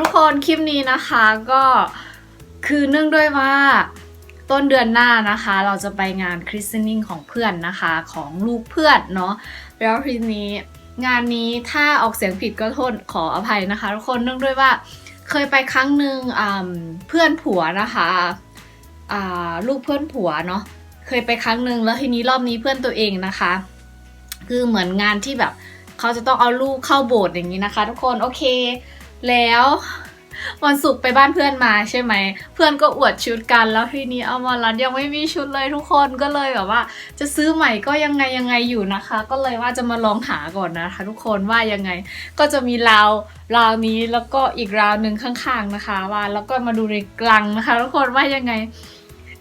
ทุกคนคลิปนี้นะคะก็คือเนื่องด้วยว่าต้นเดือนหน้านะคะ เราจะไปงานคริสต์นิ่งของเพื่อนนะคะของลูกเพื่อนเนาะแล้วทีนี้งานนี้ถ้าออกเสียงผิดก็โทษขออภัยนะคะ ทุกคนเนื่องด้วยว่าเคยไปครั้งหนึ่งเพื่อนผัวนะคะลูกเพื่อนผัวเนาะเคยไปครั้งหนึ่งแล้วทีนี้รอบนี้เพื่อนตัวเองนะคะ คือเหมือนงานที่แบบเขาจะต้องเอาลูกเข้าโบสถ์อย่างนี้นะคะ ทุกคนโอเค แล้ววันศุกร์ไปบ้านเพื่อนมาใช่ไหม เพื่อนก็อวดชุดกันแล้วทีนี้เอามารัดยังไม่มีชุดเลยทุกคนก็เลยแบบว่า จะซื้อใหม่ก็ยังไงยังไงอยู่นะคะ ก็เลยว่าจะมาลองหาก่อนนะคะ ทุกคนว่ายังไง ก็จะมีราวราวนี้แล้วก็อีกราวหนึ่งข้างๆนะคะว่าแล้วก็มาดูในกลังนะคะ ทุกคนว่ายังไง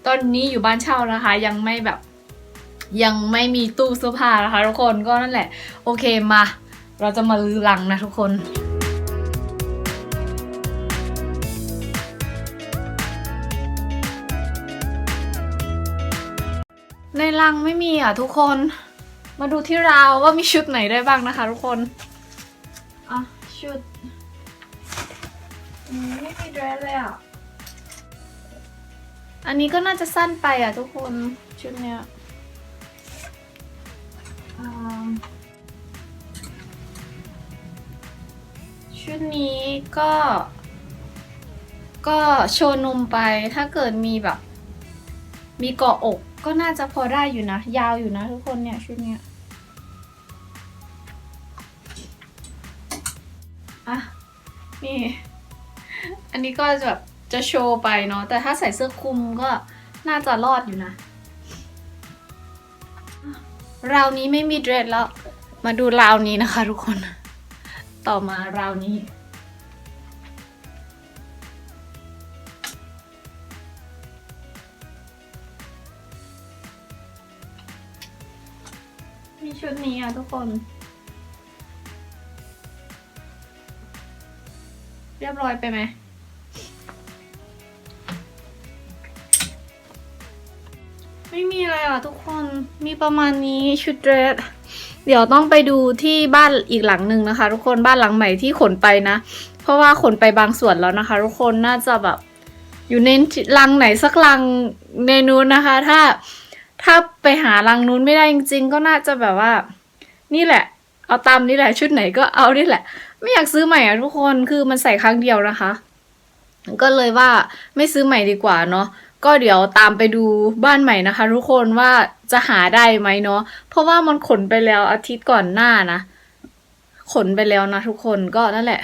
ตอนนี้อยู่บ้านเช่านะคะ ยังไม่แบบยังไม่มีตู้เสื้อผ้านะคะ ทุกคนก็นั่นแหละ โอเคมา เราจะมาลือลังนะทุกคน ลังไม่มีอะทุกคน มาดูที่ราวว่ามีชุดไหนได้บ้างนะคะ ทุกคน อะ ชุดอืมไม่มีเดรสเลยอะ อันนี้ก็น่าจะสั้นไปอะทุกคนชุดเนี้ยอ่าชุดนี้ก็ ก็โชว์นมไปถ้าเกิดมีแบบ มีเกาะอกก็น่าจะพอได้อยู่นะ ยาวอยู่นะทุกคนเนี่ยชุดเนี้ยอะนี่ อันนี้ก็จะแบบจะโชว์ไปเนาะแต่ถ้าใส่เสื้อคลุมก็น่าจะรอดอยู่นะราวนี้ไม่มีเดรสแล้ว มาดูราวนี้นะคะทุกคน ต่อมาราวนี้ ชุดนี้อะทุกคน เรียบร้อยไปไหมไม่มีอะไรอะทุกคนมีประมาณนี้ชุดเดรสเดี๋ยวต้องไปดูที่บ้านอีกหลังหนึ่งนะคะ ทุกคนบ้านหลังใหม่ที่ขนไปนะ เพราะว่าขนไปบางส่วนแล้วนะคะ ทุกคนน่าจะแบบอยู่ในลังไหนสักลังในนู้นนะคะ ถ้า ถ้าไปหาลังนู้นไม่ได้จริง ๆ ก็น่าจะแบบว่า นี่แหละ เอาตามนี่แหละชุดไหนก็เอานี่แหละ ไม่อยากซื้อใหม่อะทุกคนคือมันใส่ครั้งเดียวนะคะ ก็เลยว่าไม่ซื้อใหม่ดีกว่าเนาะก็เดี๋ยวตามไปดูบ้านใหม่นะคะ ทุกคนว่าจะหาได้ไหมเนาะเพราะว่ามันขนไปแล้วอาทิตย์ก่อนหน้านะขนไปแล้วนะทุกคนก็นั่นแหละ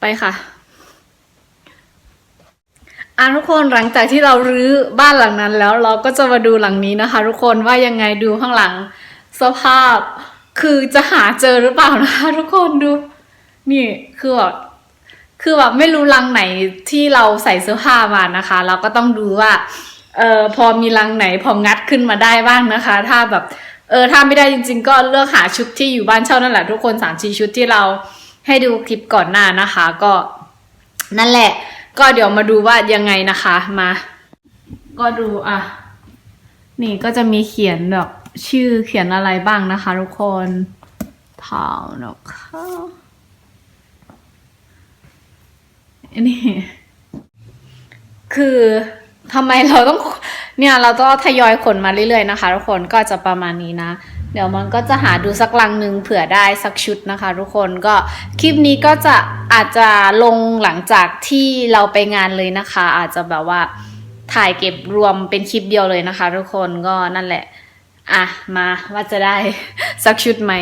ไปค่ะ อะทุกคนหลังจากที่เรารื้อบ้านหลังนั้นแล้วเราก็จะมาดูหลังนี้นะคะ ทุกคนว่ายังไงดูข้างหลัง สภาพคือจะหาเจอหรือเปล่านะคะ ทุกคนดู นี่คือแบบคือแบบไม่รู้ลังไหนที่เราใส่เสื้อผ้ามานะคะ เราก็ต้องดูว่าเออพอมีลังไหนพองัดขึ้นมาได้บ้างนะคะ ถ้าแบบเออถ้าไม่ได้จริง ๆ ก็เลือกหาชุดที่อยู่บ้านเช่านั่นแหละทุกคนสามชีชุดที่เราให้ดูคลิปก่อนหน้านะคะ ก็นั่นแหละ ก็เดี๋ยวมาดูว่ายังไงนะคะมา ก็ดูอะ นี่ก็จะมีเขียนแบบชื่อเขียนอะไรบ้างนะคะ ทุกคนเผานะคะอันนี้คือทำไมเราต้องเนี่ยเราต้องทยอยขนมาเรื่อยๆนะคะ ทุกคนก็จะประมาณนี้นะ เดี๋ยวมันก็จะหาดูสักลังหนึ่งเผื่อได้สักชุดนะคะ ทุกคนก็คลิปนี้ก็จะอาจจะลงหลังจากที่เราไปงานเลยนะคะ อาจจะแบบว่าถ่ายเก็บรวมเป็นคลิปเดียวเลยนะคะ ทุกคนก็นั่นแหละ อะมาว่าจะได้สักชุดไหม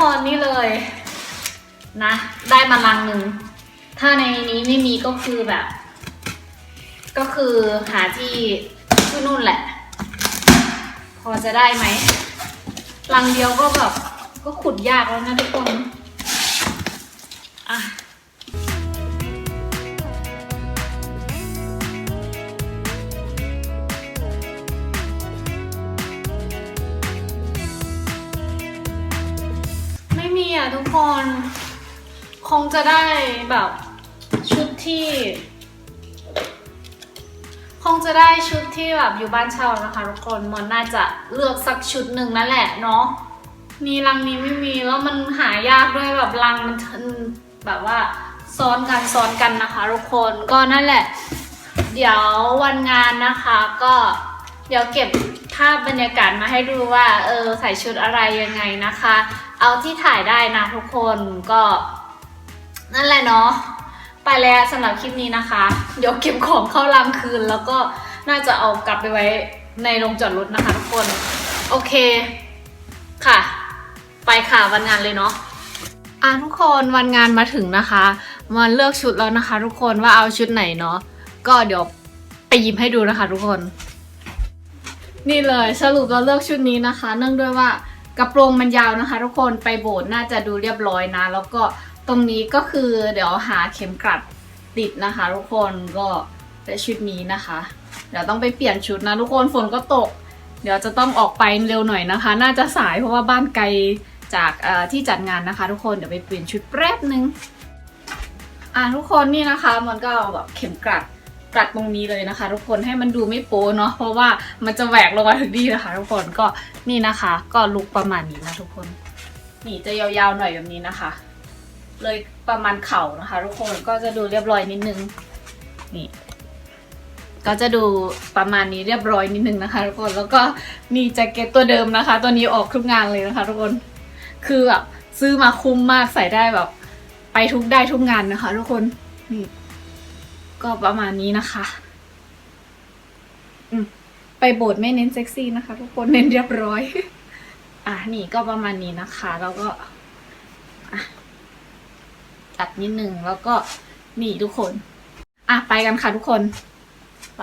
คนนี่เลยนะ ได้มาลังหนึ่ง ถ้าในนี้ไม่มีก็คือแบบ ก็คือหาที่ที่นู่นแหละ พอจะได้ไหมลังเดียวก็แบบ ก็ขุดยากแล้วนะทุกคน อะ ทุกคน คงจะได้แบบชุดที่ คงจะได้ชุดที่แบบอยู่บ้านเช่านะคะทุกคนมันน่าจะเลือกสักชุดหนึ่งนั่นแหละเนาะมีรังนี้ไม่มีแล้วมันหายากด้วยแบบรังมันทันแบบว่าซ้อนกันซ้อนกันนะคะทุกคนก็นั่นแหละ เดี๋ยววันงานนะคะก็เดี๋ยวเก็บภาพบรรยากาศมาให้ดูว่าเออใส่ชุดอะไรยังไงนะคะ เอาที่ถ่ายได้นะทุกคนก็ นั่นแหละเนาะไปแล้วสำหรับคลิปนี้นะคะ เดี๋ยวเก็บของเข้าลังคืน แล้วก็น่าจะเอากลับไปไว้ในโรงจอดรถนะคะทุกคน โอเคค่ะ ไปค่ะวันงานเลยเนาะอะทุกคนวันงานมาถึงนะคะมาเลือกชุดแล้วนะคะ ทุกคนว่าเอาชุดไหนเนาะก็เดี๋ยวไปหยิบให้ดูนะคะ ทุกคน นี่เลยสรุปเราเลือกชุดนี้นะคะ เนื่องด้วยว่า กระโปรงมันยาวนะคะ ทุกคนไปโบสถ์น่าจะดูเรียบร้อยนะ แล้วก็ตรงนี้ก็คือเดี๋ยวหาเข็มกลัดติดนะคะ ทุกคนก็ได้ชุดนี้นะคะ เดี๋ยวต้องไปเปลี่ยนชุดนะ ทุกคนฝนก็ตก เดี๋ยวจะต้องออกไปเร็วหน่อยนะคะ น่าจะสายเพราะว่าบ้านไกลจากที่จัดงานนะคะ ทุกคนเดี๋ยวไปเปลี่ยนชุดแป๊บนึงอะทุกคนนี่นะคะมันก็แบบเข็มกลัด กัดตรงนี้เลยนะคะ ทุกคนให้มันดูไม่โป๊เนาะเพราะว่ามันจะแหวกลงมาถึงนี่นะคะ ทุกคนก็นี่นะคะ ก็ลุกประมาณนี้นะทุกคน นี่จะยาวๆหน่อยแบบนี้นะคะ เลยประมาณเข่านะคะ ทุกคนก็จะดูเรียบร้อยนิดนึงนี่ก็จะดูประมาณนี้เรียบร้อยนิดนึงนะคะ ทุกคนแล้วก็มีแจ็คเก็ตตัวเดิมนะคะ ตัวนี้ออกทุกงานเลยนะคะ ทุกคนคือแบบซื้อมาคุ้มมากใส่ได้แบบ ไปทุกได้ทุกงานนะคะ ทุกคนนี่ ก็ประมาณนี้นะคะอืมไปโบสถ์ไม่เน้นเซ็กซี่นะคะทุกคนเน้นเรียบร้อย อะนี่ก็ประมาณนี้นะคะ แล้วก็อะตัดนิดนึงแล้วก็นี่ทุกคน อะไปกันค่ะทุกคน ไป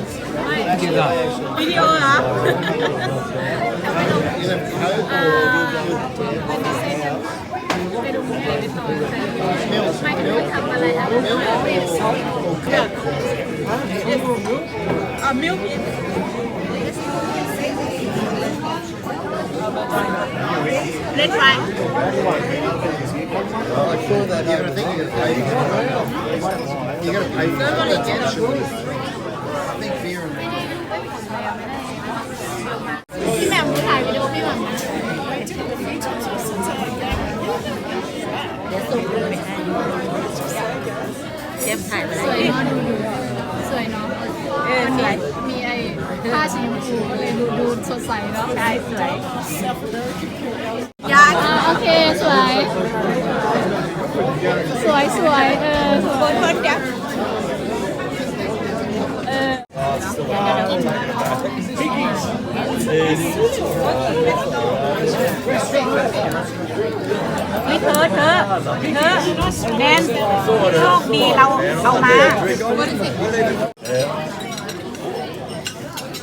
วิดีโอเหรอ ไม่รู้ทำอะไรแล้วเรียนสอนอ่ะมิลค์ Red wine. You're gonna pay. You're gonna pay. สดใสเนาะใช่สวยยาอ่าโอเคสวย สวยสวยเออสควยนคนเดียวเออ เฮ้ยเธอเธอเธอแนนโชคดีเราเอามา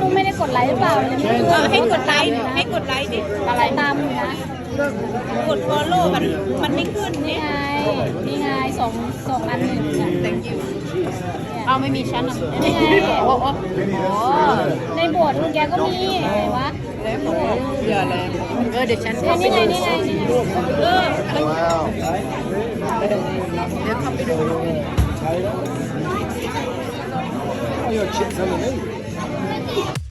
ลูกไม่ได้กดไลค์หรือเปล่ามันยังไม่เออให้กดไลค์ให้กดไลค์ดิ อะไรตามอยู่นะ กด follow มันมันไม่ขึ้นนี่เนี่ยไง นี่ไงสองสองอันหนึ่งเนี่ย thank you เอาไม่มีชั้นอะนี่ไง โอ้โหในโบสถ์คุณแกก็มีอะไรวะอย่าแรงเออเดี๋ยวฉันเนี่ยนี่ไง นี่ไง นี่ไง เออ Wow. เดี๋ยวทำไปดู Oh, your chips underneath. Yeah.